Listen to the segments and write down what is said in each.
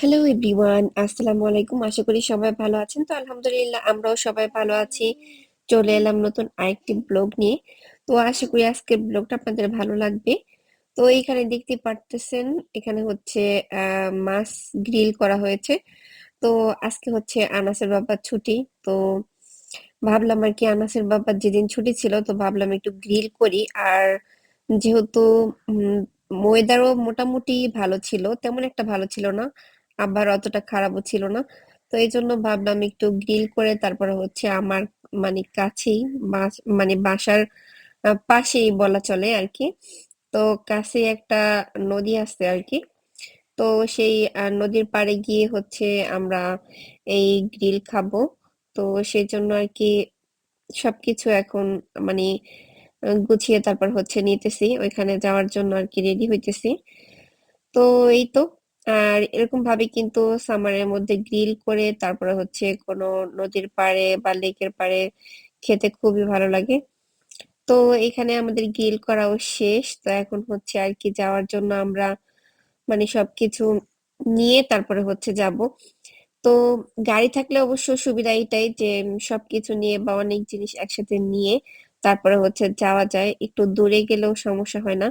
Hello everyone আসসালামু আলাইকুম আশা করি সবাই ভালো আছেন। তো আলহামদুলিল্লাহ, আমরাও সবাই ভালো আছি। চলে এলাম নতুন আরেকটি ব্লগ নিয়ে। তো আশা করি আজকের ব্লগটা আপনাদের ভালো লাগবে। তো এখানে দেখতে পারতেছেন, এখানে হচ্ছে মাছ গ্রিল করা হয়েছে। তো আজকে হচ্ছে আনাসের বাবার ছুটি। তো ভাবলাম আর কি, আনাসের বাবার যেদিন ছুটি ছিল, তো ভাবলাম একটু গ্রিল করি। আর যেহেতু ওয়েদারও মোটামুটি ভালো ছিল, তেমন একটা ভালো ছিল না। আবার অতটা খারাপও ছিল না। তো এই জন্য ভাবলাম একটু গ্রিল করে তারপরে হচ্ছে আমার মানে কাছেই মানে বাসার পাশেই বলা চলে আর কি তো কাছে একটা নদী আছে আর কি তো সেই নদীর পাড়ে গিয়ে হচ্ছে আমরা এই গ্রিল খাব। তো সেই জন্য আর কি সবকিছু এখন মানে গুছিয়ে তারপর হচ্ছে নিতেছি। ওইখানে যাওয়ার জন্য আর কি রেডি হইতেছি। তো এই তো। আর এরকম ভাবে কিন্তু সামারের মধ্যে গ্রিল করে তারপরে হচ্ছে কোনো নদীর পাড়ে বা লেকের পাড়ে খেতে খুবই ভালো লাগে। তো এখানে আমাদের গ্রিল করাও শেষ। তো এখন হচ্ছে আর কি যাওয়ার জন্য আমরা মানে সবকিছু নিয়ে তারপরে হচ্ছে যাব। তো গাড়ি থাকলে অবশ্য সুবিধা এটাই যে সবকিছু নিয়ে বা অনেক জিনিস একসাথে নিয়ে তারপরে হচ্ছে যাওয়া যায়। একটু দূরে গেলেও সমস্যা হয় না।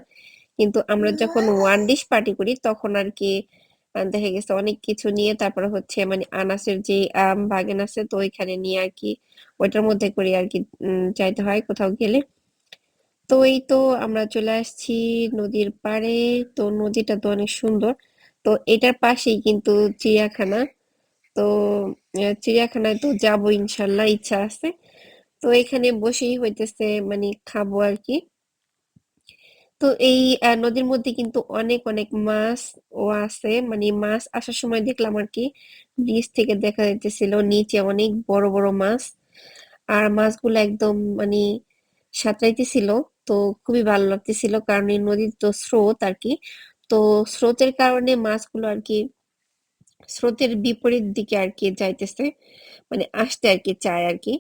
কিন্তু আমরা যখন ওয়ান ডিশ পার্টি করি তখন আর কি দেখা গেছে অনেক কিছু নিয়ে তারপরে হচ্ছে মানে আনাসের যে আম বাগান আছে তো ওইখানে নিয়ে আর কি ওইটার মধ্যে করে আর কি যাইতে হয় কোথাও গেলে। তো এই তো আমরা চলে আসছি নদীর পাড়ে। তো নদীটা তো অনেক সুন্দর। তো এটার পাশেই কিন্তু চিড়িয়াখানা। তো চিড়িয়াখানায় তো যাব ইনশাল্লাহ, ইচ্ছা আছে। তো এখানে বসেই হইতেছে মানে খাব আর কি। তো এই নদীর মধ্যে কিন্তু অনেক অনেক মাছ ও আছে। মানে মাছ আসার সময় দেখলাম আর কি ব্রিজ থেকে দেখা যাইতেছিল নিচে অনেক বড় বড় মাছ। আর মাছগুলো একদম মানে সাঁতরাইতেছিল, তো খুবই ভালো লাগতেছিল কারণ এই নদীর তো স্রোত আর কি। তো স্রোতের কারণে মাছগুলো আর কি স্রোতের বিপরীত দিকে আর কি যাইতেছে মানে আসতে আর কি চায় আর কি।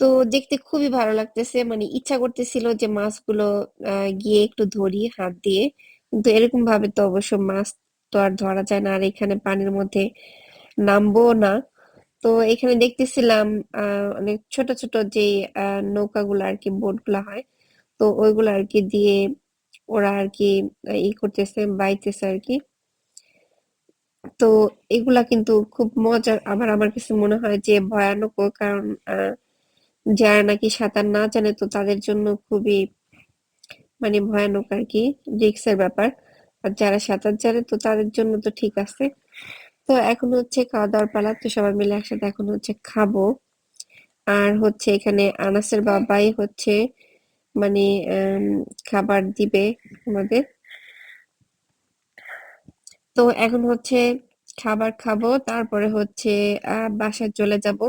তো দেখতে খুবই ভালো লাগতেছে। মানে ইচ্ছা করতেছিল যে মাছগুলো গিয়ে একটু ধরি হাত দিয়ে। কিন্তু এরকম ভাবে তো অবশ্য মাছ তো আর ধরা যায় না। আর এখানে পানির মধ্যে নামবো না। তো এখানে দেখতেছিলাম অনেক ছোট ছোট যে নৌকাগুলো আর কি বোটগুলা হয়, তো ওইগুলো আর কি দিয়ে ওরা আর কি ই করতেছে, বাইতেছে আর কি। তো এগুলা কিন্তু খুব মজার আবার আমার কাছে মনে হয় যে ভয়ানক, কারণ, আহ যারা নাকি সাঁতার না জানে, তো তাদের জন্য খুবই মানে ভয়ানক আর কি রিক্সের ব্যাপার। আর যারা সাঁতার জানে, তো তাদের জন্য তো ঠিক আছে। তো এখন হচ্ছে খাওয়া দাওয়ার পালা, তো সবাই মিলে একসাথে এখন হচ্ছে খাব। আর হচ্ছে এখানে আনাসের বাবাই হচ্ছে মানে খাবার দিবে আমাদের। তো এখন হচ্ছে খাবার খাব, তারপরে হচ্ছে বাসায় চলে যাব।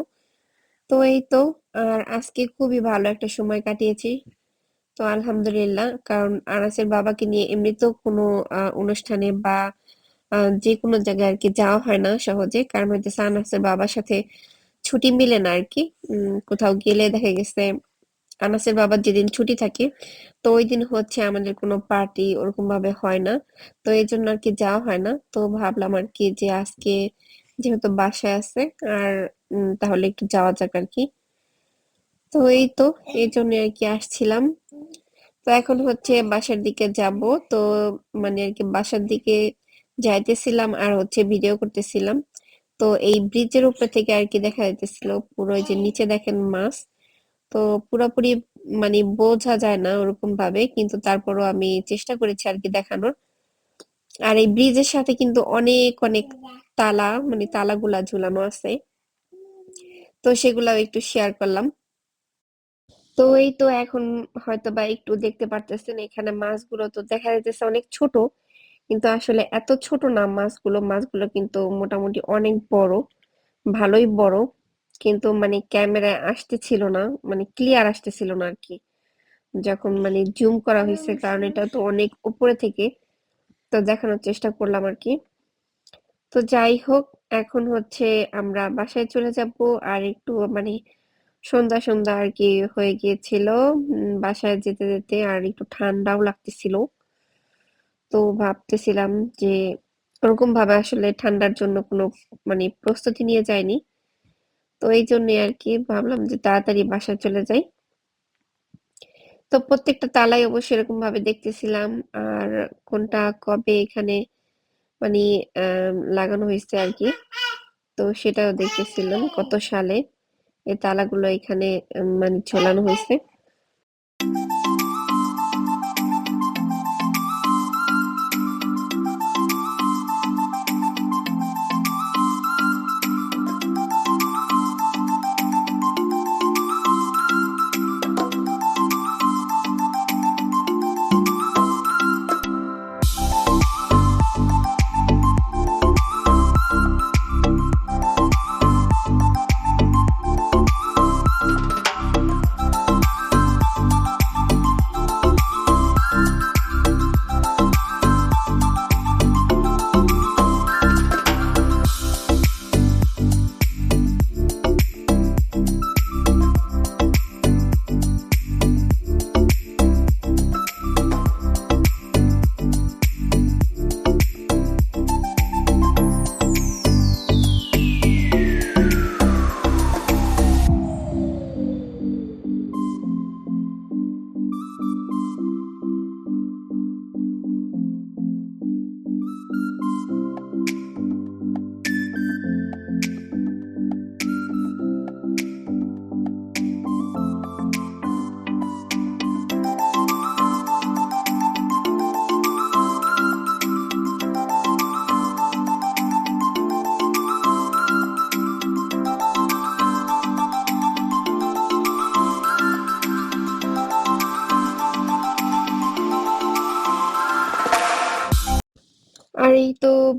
তো এই তো আর আজকে খুবই ভালো একটা সময় কাটিয়েছি। তো আলহামদুলিল্লাহ, কারণ আনাসের বাবাকে নিয়ে এমনিতেও কোনো অনুষ্ঠানে বা যে কোনো জায়গায় আর কি যাওয়া হয় না সহজে। কারণ হইতেছে আনাসের বাবার সাথে ছুটি মিলে না আর কি। কোথাও গেলে দেখা গেছে আনাসের বাবার যেদিন ছুটি থাকে, তো ওই দিন হচ্ছে আমাদের কোনো পার্টি ওরকম ভাবে হয় না। তো এই জন্য আর কি যাওয়া হয় না। তো ভাবলাম আর কি যে আজকে যেহেতু বাসায় আছে, আর তাহলে একটু যাওয়া যাক আর কি। তো এই তো, এই জন্য আর কি আসছিলাম। তো এখন হচ্ছে বাসার দিকে যাব। তো মানে আর কি বাসার দিকে যাইতেছিলাম আর হচ্ছে ভিডিও করতেছিলাম। তো এই ব্রিজের উপর থেকে আর কি দেখা যাইতেছিল পুরো যে নিচে দেখেন মাছ। তো পুরোপুরি মানে বোঝা যায় না ওরকম ভাবে কিন্তু তারপরও আমি চেষ্টা করেছি আর কি দেখানোর। আর এই ব্রিজের সাথে কিন্তু অনেক অনেক তালা মানে তালাগুলা ঝুলানো আছে। তো সেগুলাও একটু শেয়ার করলাম। তো এই তো এখন হয়তো বা একটু দেখতে পারতেছেন এখানে মাছগুলো তো দেখা যাইতেছে অনেক ছোট কিন্তু আসলে এত ছোট না মাছগুলো। মাছগুলো কিন্তু মোটামুটি অনেক বড় ভালোই বড় কিন্তু মানে ক্যামেরায় আসতেছিল না মানে ক্লিয়ার আসতেছিল না আর কি। যখন মানে জুম করা হয়েছে কারণ এটা তো অনেক উপরে থেকে তো দেখানোর চেষ্টা করলাম আর কি। তো যাই হোক এখন হচ্ছে আমরা বাসায় চলে যাব আর একটু মানে সন্ধ্যা সন্ধ্যা আর কি হয়ে গিয়েছিল। বাসায় যেতে যেতে আর একটু ঠান্ডাও লাগতেছিল। তো ভাবতেছিলাম যে ওরকম ভাবে আসলে ঠান্ডার জন্য কোনো মানে প্রস্তুতি নিয়ে যায়নি তো এই জন্যই আর কি ভাবলাম যে তাড়াতাড়ি বাসায় চলে যাই। তো প্রত্যেকটা তালাই অবশ্য এরকম ভাবে দেখতেছিলাম। আর কোনটা কবে এখানে মানে লাগানো হয়েছে আর কি, তো সেটাও দেখতেছিলাম কত সালে। এই তালাগুলো এখানে মানে ঝোলানো হয়েছে।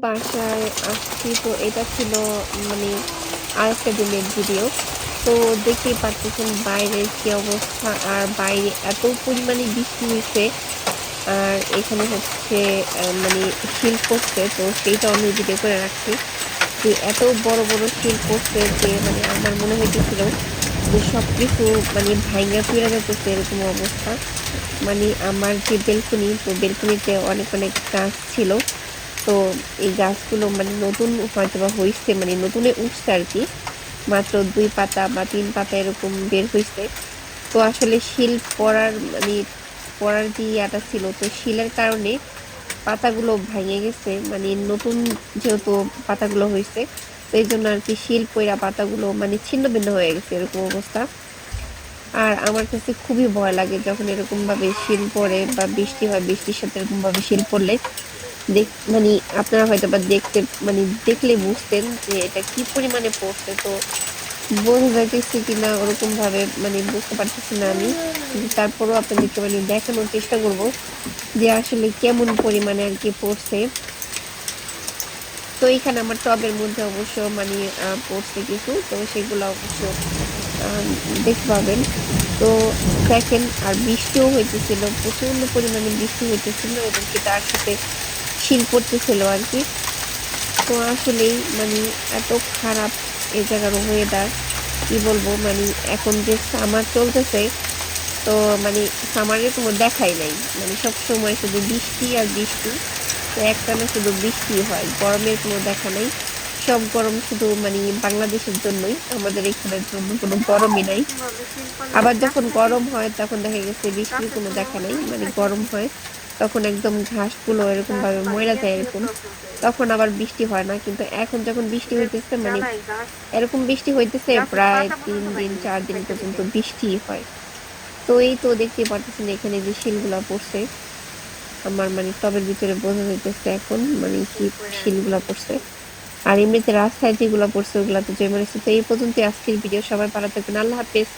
বাসায় আসছি। তো এটা ছিল মানে আরেকটা দিনের ভিডিও তো দেখতেই পাচ্ছেন বাইরের কি অবস্থা, আর বাইরে এত পরিমাণে বৃষ্টি হয়েছে। আর এখানে হচ্ছে মানে শিল পড়ছে তো সেইটা আমি ভিডিও করে রাখছি। যে এত বড় বড় শিল পড়ছে যে মানে আমার মনে হইতেছিল যে সব কিছু মানে ভাইঙ্গা ফিরে যেতেছে এরকম অবস্থা। মানে আমার যে বেলকনি তো বেলকনিতে অনেক অনেক গাছ ছিল। তো এই গাছগুলো মানে নতুন হয়তো বা হয়েছে মানে নতুনে উঠছে আর কি। মাত্র দুই পাতা বা তিন পাতা এরকম বের হয়েছে তো আসলে শিল পড়ার মানে পড়ার যে ইয়াটা ছিল, তো শিলের কারণে পাতাগুলো ভেঙে গেছে। মানে নতুন যেহেতু পাতাগুলো হয়েছে তো এই জন্য আর কি শিল পইরা পাতাগুলো মানে ছিন্ন ভিন্ন হয়ে গেছে এরকম অবস্থা। আর আমার কাছে খুবই ভয় লাগে যখন এরকমভাবে শিল পড়ে বা বৃষ্টি হয়, বৃষ্টির সাথে এরকমভাবে শিল পড়লে। দেখ মানে আপনারা হয়তো বা দেখতে মানে দেখলে বুঝতেন যে এটা কি পরিমাণে পড়ছে, তো বোঝা যাইতেছে কিনা ওরকম ভাবে মানে বুঝতে পারতেছি না আমি। তারপরেও আপনাদেরকে মানে দেখানোর চেষ্টা করব যে আসলে কেমন পরিমাণে আর কি পড়ছে। তো এখানে আমার টবের মধ্যে অবশ্য মানে পড়ছে কিছু, তো সেগুলো অবশ্য দেখতে পাবেন। তো দেখেন, আর বৃষ্টিও হইতেছিল প্রচণ্ড পরিমাণে বৃষ্টি হইতেছিল, এবং কি তার সাথে শিল পড়তেছিল আর কি। তো আসলেই মানে এত খারাপ এই জায়গার ওয়েদার কি বলব মানে এখন যে সামার চলতেছে, তো মানে সামারের কোনো দেখাই নাই। মানে সব সময় শুধু বৃষ্টি আর বৃষ্টি। তো একটানা শুধু বৃষ্টি হয়, গরমের কোনো দেখা নাই। সব গরম শুধু মানে বাংলাদেশের জন্যই, আমাদের এখানের জন্য কোনো গরমই নাই। আবার যখন গরম হয়, তখন দেখা গেছে বৃষ্টির কোনো দেখা নাই মানে গরম হয়। তখন একদম ঘাসগুলো এরকম ভাবে ময়রা যায় এরকম। তখন আবার বৃষ্টি হয় না, কিন্তু এখন যখন বৃষ্টি হইতেছে মানে এরকম বৃষ্টি হইতেছে, প্রায় তিন দিন, চার দিন পর্যন্ত বৃষ্টি হয়। তো এই তো দেখতে পারতেছেন এখানে যে শিলগুলা পড়ছে। আমার মানে টবের ভিতরে বোঝা যাইতেছে এখন মানে কি শিলগুলা পড়ছে। আর এমনিতে রাস্তায় যেগুলো পড়ছে ওগুলা তো জয় তো এই পর্যন্ত আজকের ভিডিও। সবাই ভালো থাকবেন। আল্লাহ হাফেজ।